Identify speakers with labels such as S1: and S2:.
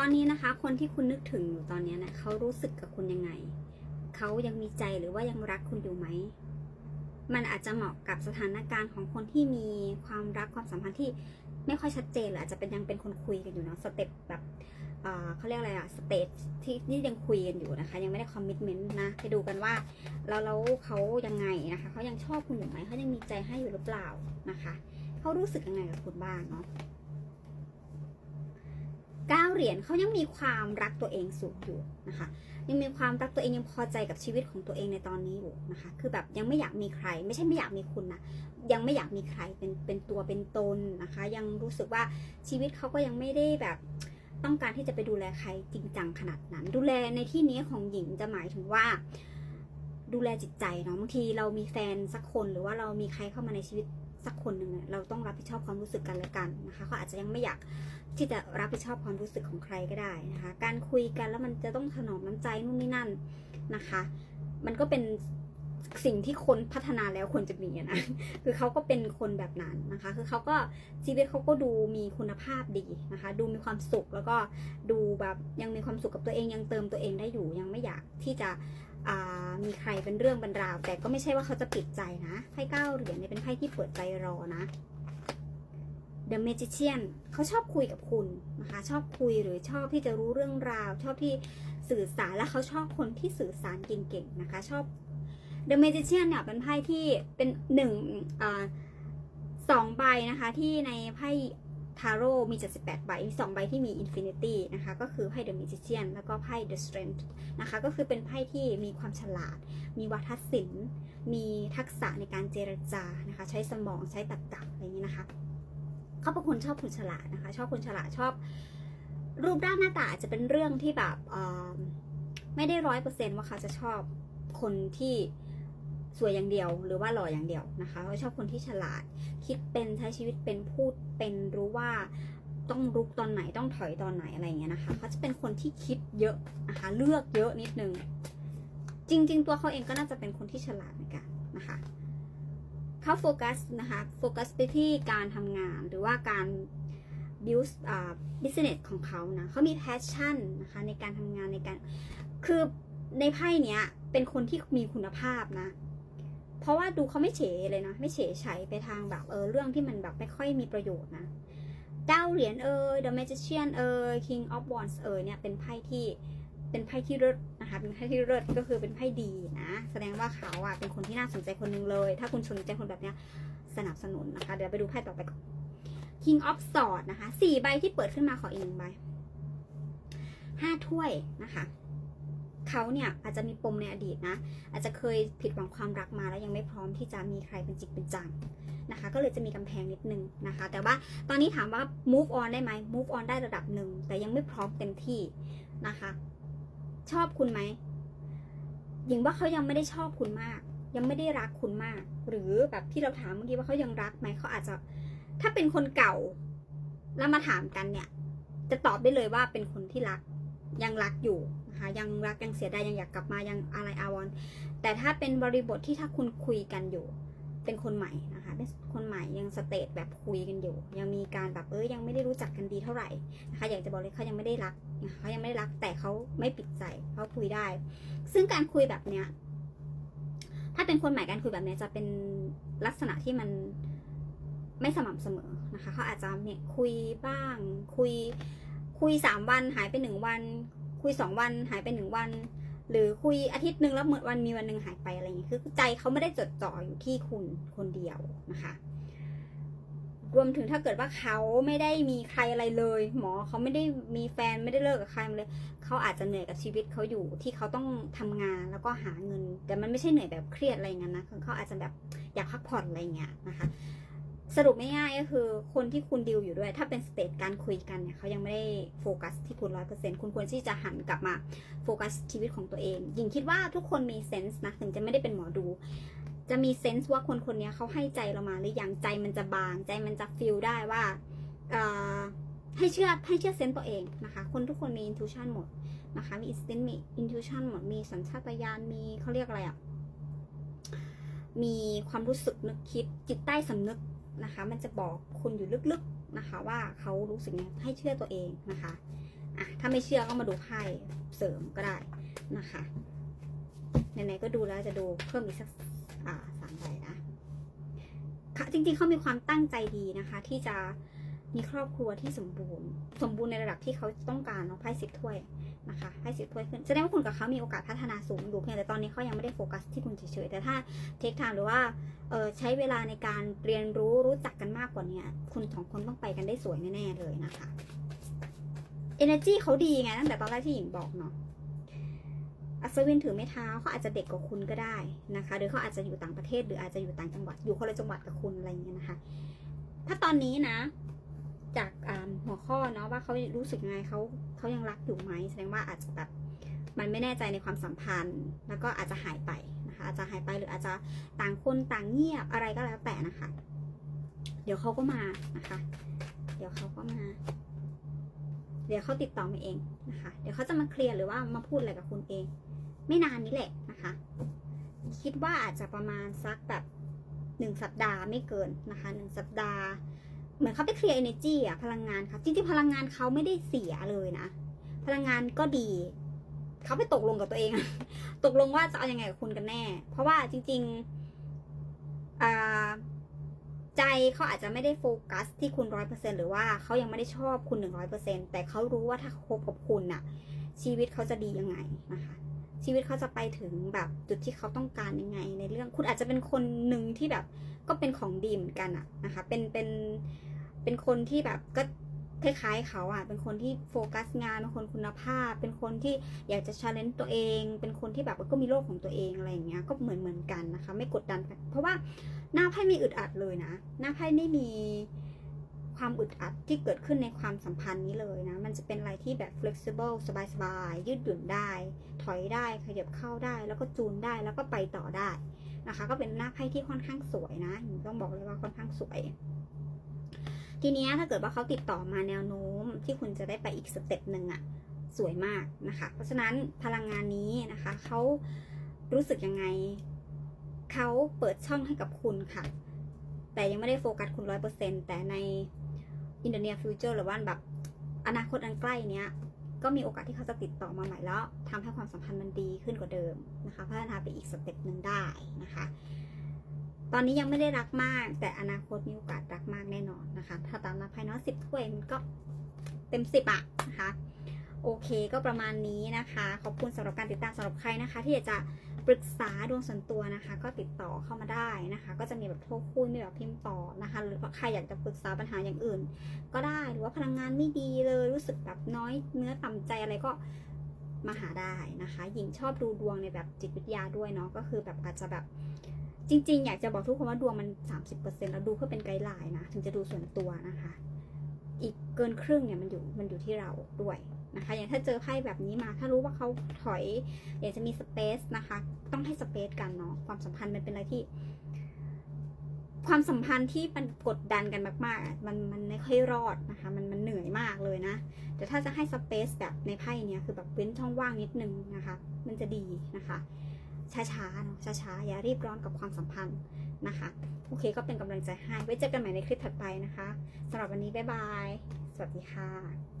S1: ตอนนี้นะคะ คนที่คุณนึกถึงอยู่ตอนนี้เนี่ยเขารู้สึกกับคุณยังไง เขายังมีใจหรือว่ายังรักคุณอยู่ไหม มันอาจจะเหมาะกับสถานการณ์ของคนที่มีความรักความสัมพันธ์ที่ไม่ค่อยชัดเจนหรืออาจจะเป็นยังเป็นคนคุยกันอยู่เนาะสเต็ปแบบเเขาเรียกอะไรอะสเตจที่นี่ยังคุยกันอยู่นะคะ ยังไม่ได้คอมมิชเมนต์นะไปดูกันว่าแล้วแล้วเขายังไงนะคะเขายังชอบคุณอยู่ไหมเขายังมีใจให้อยู่หรือเปล่านะคะเขารู้สึกยังไงกับคุณบ้างเนาะ เก้าเหรียญเขายังมีความรักตัวเองสูงอยู่นะคะยังมีความรักตัวเองยังพอใจกับชีวิตของตัวเองในตอนนี้อยู่นะคะคือแบบยังไม่อยากมีใคร ไม่ใช่ไม่อยากมีคุณนะยังไม่อยากมีใครเป็นเป็นตัวเป็นตนนะคะ ยังรู้สึกว่าชีวิตเขาก็ยังไม่ได้แบบต้องการที่จะไปดูแลใครจริงจังขนาดนั้น ดูแลในที่นี้ของหญิงจะหมายถึงว่าดูแลจิตใจเนาะบางทีเรามีแฟนสักคนหรือว่าเรามีใครเข้ามาในชีวิต สักคนหนึ่งเนี่ยเราต้องรับผิดชอบความรู้สึกกันและกันนะคะเขาอาจจะยังไม่อยากที่จะรับผิดชอบความรู้สึกของใครก็ได้นะคะ การคุยกันแล้วมันจะต้องถนอมน้ำใจนู่นนี่นั่นนะคะ มันก็เป็นสิ่งที่คนพัฒนาแล้วควรจะมีนะคือเขาก็เป็นคนแบบนั้นนะคะ คือเขาก็ชีวิตเขาก็ดูมีคุณภาพดีนะคะ ดูมีความสุขแล้วก็ดูแบบยังมีความสุขกับตัวเองยังเติมตัวเองได้อยู่ยังไม่อยากที่จะ มีใครเป็นเรื่องเป็นราว แต่ก็ไม่ใช่ว่าเขาจะปิดใจนะไพ่เก้าเหรียญเนี่ยเป็นไพ่ที่เปิดใจรอนะ The Magician เขาชอบคุยกับคุณนะคะชอบคุยหรือชอบที่จะรู้เรื่องราว ชอบที่สื่อสารและเขาชอบคนที่สื่อสารเก่งๆนะคะ ชอบ The Magician เนี่ยเป็นไพ่ที่เป็นหนึ่งอสองใบนะคะที่ในไพ่ ทาโร่มี 78 ใบ มีสองใบที่มี Infinity นะคะ ก็คือไพ่ The Magician แล้วก็ไพ่ The Strength นะคะ ก็คือเป็นไพ่ที่มีความฉลาด มีวัฒนศิลป์ มีทักษะในการเจรจา นะคะ ใช้สมอง ใช้ตรรกะอะไรอย่างนี้นะคะ เขาเป็นคนชอบคนฉลาดนะคะ ชอบคนฉลาด ชอบ รูปร่างหน้าตาอาจจะเป็นเรื่องที่แบบไม่ได้ร้อยเปอร์เซนต์ว่าเขาจะชอบคนที่ สวยอย่างเดียว หรือว่าหล่ออย่างเดียวนะคะเขาชอบคนที่ฉลาด คิดเป็นใช้ชีวิตเป็นพูดเป็นรู้ว่าต้องรุกตอนไหนต้องถอยตอนไหนอะไรอย่างเงี้ยนะคะเขาจะเป็นคนที่คิดเยอะนะคะเลือกเยอะนิดนึง จริง ๆ ตัวเขาเองก็น่าจะเป็นคนที่ฉลาดเหมือนกันนะคะเขาโฟกัสนะคะโฟกัสไปที่การทำงานหรือว่าการ build อ่า business ของเขานะเขามี passion นะคะในการทำงานในการคือในไพ่เนี้ยเป็นคนที่มีคุณภาพนะ เพราะว่าดูเขาไม่เฉยเลยนะ ไม่เฉยใช้ไปทางแบบเออเรื่องที่มันแบบไม่ค่อยมีประโยชน์นะเก้าเหรียญเออ The Magician เออ King of Wands เออเนี่ยเป็นไพ่ที่เป็นไพ่ที่เลิศนะคะเป็นไพ่ที่เลิศก็คือเป็นไพ่ดีนะแสดงว่าเขาอะเป็นคนที่น่าสนใจคนหนึ่งเลย ถ้าคุณสนใจคนแบบเนี้ยสนับสนุนนะคะ เดี๋ยวไปดูไพ่ต่อไปก่อน King of Swords นะคะสี่ใบที่เปิดขึ้นมาขออีกหนึ่งใบห้าถ้วยนะคะ เขาเนี่ยอาจจะมีปมในอดีตนะ อาจจะเคยผิดหวังความรักมาแล้วยังไม่พร้อมที่จะมีใครเป็นจริงเป็นจังนะคะ ก็เลยจะมีกำแพงนิดนึงนะคะ แต่ว่าตอนนี้ถามว่า move on ได้ไหม move on ได้ระดับหนึ่งแต่ยังไม่พร้อมเต็มที่นะคะ ชอบคุณไหมหญิงว่าเขายังไม่ได้ชอบคุณมาก ยังไม่ได้รักคุณมาก หรือแบบที่เราถามเมื่อกี้ว่าเขายังรักไหมเขาอาจจะถ้าเป็นคนเก่าแล้วมาถามกันเนี่ย จะตอบได้เลยว่าเป็นคนที่รัก ยังรักอยู่นะคะยังรักยังเสียดายยังอยากกลับมายังอะไรอาวรแต่ถ้าเป็นบริบทที่ถ้าคุณคุยกันอยู่ เป็นคนใหม่นะคะเป็นคนใหม่ยังสเตจแบบคุยกันอยู่ ยังมีการแบบเอ้ยยังไม่ได้รู้จักกันดีเท่าไหร่นะคะอยากจะบอกเลยเขายังไม่ได้รักเขายังไม่ได้รักแต่เขาไม่ปิดใจเขาคุยได้ ซึ่งการคุยแบบเนี้ยถ้าเป็นคนใหม่การคุยแบบเนี้ยจะเป็นลักษณะที่มันไม่สม่ำเสมอนะคะเขาอาจจะเนี่ยคุยบ้างคุย คุยสามวันหายไปหนึ่งวัน คุยสองวันหายไปหนึ่งวัน หรือคุยอาทิตย์หนึ่งแล้วเหมือนวันมีวันหนึ่งหายไปอะไรอย่างเงี้ยคือใจเขาไม่ได้จดจ่ออยู่ที่คุณคนเดียวนะคะรวมถึงถ้าเกิดว่าเขาไม่ได้มีใครอะไรเลย หมอเขาไม่ได้มีแฟนไม่ได้เลิกกับใครมาเลย เขาอาจจะเหนื่อยกับชีวิตเขาอยู่ที่เขาต้องทำงานแล้วก็หาเงิน แต่มันไม่ใช่เหนื่อยแบบเครียดอะไรอย่างนั้นนะเขาอาจจะแบบอยากพักผ่อนอะไรอย่างเงี้ยนะคะ สรุปไม่ง่ายก็คือคนที่คุณดิวอยู่ด้วย ถ้าเป็นสเตจการคุยกันเนี่ยเขายังไม่ได้โฟกัสที่คุณร้อยเปอร์เซ็นต์คุณควรที่จะหันกลับมาโฟกัสชีวิตของตัวเองหญิงคิดว่าทุกคนมีเซนส์นะถึงจะไม่ได้เป็นหมอดู จะมีเซนส์ว่าคนคนนี้เขาให้ใจเรามาหรือยังใจมันจะบาง ใจมันจะฟีลได้ว่าให้เชื่อให้เชื่อเซนส์ตัวเองนะคะ คนทุกคนมีอินทูชันหมดนะคะ มีอินสติ้มีอินทูชันหมด มีสัญชาตญาณ มีเขาเรียกอะไรอะ่ะ มีความรู้สึกนึกคิดจิตใต้สำนึก นะคะ มันจะบอกคุณอยู่ลึกๆนะคะ ว่าเขารู้สึกไงให้เชื่อตัวเองนะคะอะถ้าไม่เชื่อก็มาดูไพ่เสริมก็ได้นะคะไหนๆก็ดูแล้วจะดูเพิ่มอีกสักอ่าสามใบนะค่ะจริงๆเขามีความตั้งใจดีนะคะ ที่จะ มีครอบครัวที่สมบูรณ์ สมบูรณ์ในระดับที่เขาต้องการเนาะไพ่สิบถ้วยนะคะไพ่สิบถ้วยขึ้นแสดงว่าคุณกับเขามีโอกาสพัฒนาสูงอยู่เพียงแต่ตอนนี้เขายังไม่ได้โฟกัสที่คุณเฉยๆแต่ถ้าเทคไทม์หรือว่าเออใช้เวลาในการเรียนรู้รู้จักกันมากกว่านี้คุณสองคนต้องไปกันได้สวยแน่ๆเลยนะคะ energy เขาดีไงตั้งแต่ตอนแรกที่หญิงบอกเนาะอัศวินถือไม้เท้าเขาอาจจะเด็กกว่าคุณก็ได้นะคะ หรือเขาอาจจะอยู่ต่างประเทศหรืออาจจะอยู่ต่างจังหวัดอยู่คนละจังหวัดกับคุณอะไรอย่างเงี้ยนะคะ ถ้าตอนนี้นะ จากหัวข้อเนาะว่าเขารู้สึกยังไงเขาเขายังรักอยู่ไหมแสดงว่าอาจจะแบบมันไม่แน่ใจในความสัมพันธ์ แล้วก็อาจจะหายไปนะคะอาจจะหายไปหรืออาจจะต่างคนต่างเงียบอะไรก็แล้วแต่นะคะ เดี๋ยวเขาก็มานะคะ เดี๋ยวเขาก็มา เดี๋ยวเขาติดต่อมาเองนะคะ เดี๋ยวเขาจะมาเคลียร์หรือว่ามาพูดอะไรกับคุณเอง ไม่นานนี้แหละนะคะ คิดว่าอาจจะประมาณสักแบบหนึ่งสัปดาห์ไม่เกินนะคะหนึ่งสัปดาห์ เหมือนเขาไปเคลียร์ energy อะพลังงานครับจริงๆพลังงานเขาไม่ได้เสียเลยนะ พลังงานก็ดี เขาไปตกลงกับตัวเอง ตกลงว่าจะเอาอยังไงกับคุณกันแน่ เพราะว่าจริงๆใจเขาอาจจะไม่ได้โฟกัสที่คุณร้อยเปอร์เซ็นหรือว่าเขายังไม่ได้ชอบคุณหนึ่งร้อยเปอร์เซ็นแต่เขารู้ว่าถ้าคบกับคุณน่ะชีวิตเขาจะดียังไงนะคะ ชีวิตเขาจะไปถึงแบบจุดที่เขาต้องการยังไง ในเรื่องคุณอาจจะเป็นคนหนึ่งที่แบบก็เป็นของดีเหมือนกันอะนะคะ เป็นเป็นเป็นคนที่แบบก็คล้ายๆเขาอะเป็นคนที่โฟกัสงานเป็นคนคุณภาพ เป็นคนที่อยากจะชาเลนจ์ตัวเอง เป็นคนที่แบบก็มีโลกของตัวเองอะไรอย่างเงี้ย ก็เหมือนเหมือนกันนะคะ ไม่กดดัน เพราะว่าหน้าไพ่ไม่อึดอัดเลยนะ หน้าไพ่ไม่มี ความอึดอัดที่เกิดขึ้นในความสัมพันธ์นี้เลยนะ มันจะเป็นอะไรที่แบบ flexible สบายๆ ยืดหยุ่นได้ ถอยได้ขยับเข้าได้ แล้วก็จูนได้ แล้วก็ไปต่อได้นะคะ ก็เป็นหน้าไพ่ที่ค่อนข้างสวยนะต้องบอกเลยว่าค่อนข้างสวย ทีนี้ถ้าเกิดว่าเขาติดต่อมาแนวโน้มที่คุณจะได้ไปอีกสเต็ปหนึ่งอะสวยมากนะคะ เพราะฉะนั้นพลังงานนี้นะคะเขารู้สึกยังไงเขาเปิดช่องให้กับคุณค่ะ แต่ยังไม่ได้โฟกัสคุณร้อยเปอร์เซ็นแต่ใน อินเดียฟิวเจอร์หรือว่าแบบอนาคตอันใกล้เนี้ย ก็มีโอกาสที่เขาจะติดต่อมาใหม่แล้วทำให้ความสัมพันธ์มันดีขึ้นกว่าเดิมนะคะ พัฒนาไปอีกสเต็ปหนึ่งได้นะคะ ตอนนี้ยังไม่ได้รักมาก แต่อนาคตมีโอกาสรักมากแน่นอนนะคะ ถ้าตามนับภายนอกสิบถ้วยมันก็เต็มสิบอะนะคะ โอเคก็ประมาณนี้นะคะ ขอบคุณสำหรับการติดตามสำหรับใครนะคะ ที่อยากจะปรึกษาดวงส่วนตัวนะคะ ก็ติดต่อเข้ามาได้นะคะ ก็จะมีแบบโทรคุยมีแบบพิมพ์ต่อนะคะ หรือว่าใครอยากจะปรึกษาปัญหาอย่างอื่น ก็ได้หรือว่าพลังงานไม่ดีเลยรู้สึกแบบน้อยเนื้อต่ำใจอะไรก็มาหาได้นะคะหญิงชอบดูดวงในแบบจิตวิทยาด้วยเนาะก็คือแบบอาจจะแบบจริง ๆ อยากจะบอกทุกคนว่าดวงมัน 30%แล้วดูเพื่อเป็นไกด์ไลน์นะถึงจะดูส่วนตัวนะคะ อีกเกินครึ่งเนี่ยมันอยู่มันอยู่ที่เราด้วยนะคะ อย่างถ้าเจอไพ่แบบนี้มา ถ้ารู้ว่าเขาถอย อยากจะมีสเปซนะคะ ต้องให้สเปซกันเนาะ ความสัมพันธ์มันเป็นอะไรที่ ความสัมพันธ์ที่มันกดดันกันมากๆอะมันมันไม่ค่อยรอดนะคะ มันมันเหนื่อยมากเลยนะ แต่ถ้าจะให้สเปซแบบในไพ่เนี้ยคือแบบเว้นช่องว่างนิดนึงนะคะ มันจะดีนะคะช้าๆเนาะช้าๆ อย่ารีบร้อนกับความสัมพันธ์นะคะ โอเคก็เป็นกำลังใจให้ ไว้เจอกันใหม่ในคลิปถัดไปนะคะสำหรับวันนี้ บ๊ายบาย สวัสดีค่ะ